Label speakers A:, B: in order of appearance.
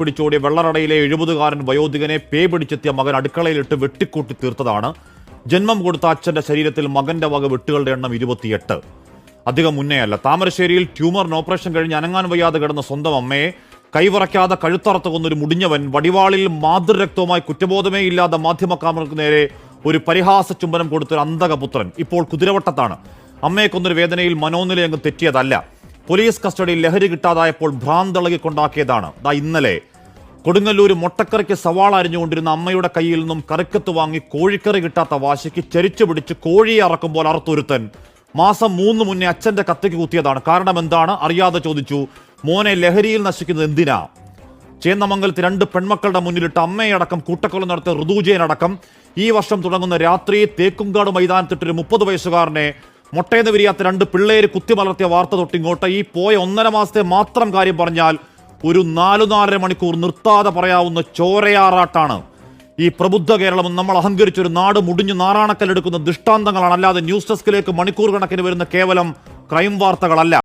A: പിടിച്ചോടിയ വെള്ളറടയിലെ എഴുപതുകാരൻ വയോധികനെ പേ പിടിച്ചെത്തിയ മകൻ അടുക്കളയിലിട്ട് വെട്ടിക്കൂട്ടി തീർത്തതാണ്. ജന്മം കൊടുത്ത അച്ഛന്റെ ശരീരത്തിൽ മകന്റെ വക വെട്ടുകളുടെ എണ്ണം ഇരുപത്തിയെട്ട്. അധികം മുന്നേ അല്ല താമരശ്ശേരിയിൽ ട്യൂമറിന് ഓപ്പറേഷൻ കഴിഞ്ഞ് അനങ്ങാൻ വയ്യാതെ കിടന്ന സ്വന്തം അമ്മയെ കൈവറയ്ക്കാതെ കഴുത്തറത്ത് കൊന്നൊരു മുടിഞ്ഞവൻ വടിവാളിൽ മാതൃരക്തവുമായി കുറ്റബോധമേ ഇല്ലാതെ മാധ്യമക്കാമർക്ക് നേരെ ഒരു പരിഹാസ ചുംബനം കൊടുത്തൊരു അന്തകപുത്രൻ ഇപ്പോൾ കുതിരവട്ടത്താണ്. അമ്മയെ കൊന്നൊരു വേദനയിൽ മനോനിലയങ്ങ് തെറ്റിയതല്ല. പോലീസ് കസ്റ്റഡിയിൽ ലഹരി കിട്ടാതായപ്പോൾ ഭ്രാന്തളകി കൊണ്ടാക്കിയതാണ് ദാ ഇന്നലെ കൊടുങ്ങല്ലൂർ മുട്ടക്കറിക്ക് സവാള അരിഞ്ഞുകൊണ്ടിരുന്ന അമ്മയുടെ കയ്യിൽ നിന്നും കറിക്കത്ത് വാങ്ങി കോഴിക്കറി കിട്ടാത്ത വാശിക്ക് ചരിച്ചു പിടിച്ച് കോഴിയെ അറക്കുമ്പോൾ അറുത്തൊരുത്തൻ. മാസം മൂന്ന് മുന്നേ അച്ഛന്റെ കത്തിക്ക് കുത്തിയതാണ്. കാരണം എന്താണ്? അറിയാതെ ചോദിച്ചു. മോനെ ലഹരിയിൽ നശിക്കുന്നത് എന്തിനാ? ചേന്നമംഗലത്ത് രണ്ട് പെൺമക്കളുടെ മുന്നിലിട്ട് അമ്മയടക്കം കൂട്ടക്കൊല നടത്തിയ ഋതുജയനടക്കം ഈ വർഷം തുടങ്ങുന്ന രാത്രി തേക്കുംകാട് മൈതാനത്തിട്ടൊരു മുപ്പത് വയസ്സുകാരനെ മുട്ടയെന്ന് വിരിയാത്ത രണ്ട് പിള്ളേര് കുത്തിമലർത്തിയ വാർത്ത തൊട്ടിങ്ങോട്ട്. ഈ പോയ ഒന്നര മാസത്തെ മാത്രം കാര്യം പറഞ്ഞാൽ ഒരു നാലു നാലര മണിക്കൂർ നിർത്താതെ പറയാവുന്ന ചോരയാറാട്ടാണ്. ഈ പ്രബുദ്ധ കേരളം നമ്മൾ അഹങ്കരിച്ചൊരു നാട് മുടിഞ്ഞു നാറാണക്കല്ലെടുക്കുന്ന ദൃഷ്ടാന്തങ്ങളാണ്. അല്ലാതെ ന്യൂസ് ഡെസ്കിലേക്ക് മണിക്കൂർ കണക്കിന് വരുന്ന കേവലം ക്രൈം വാർത്തകളല്ല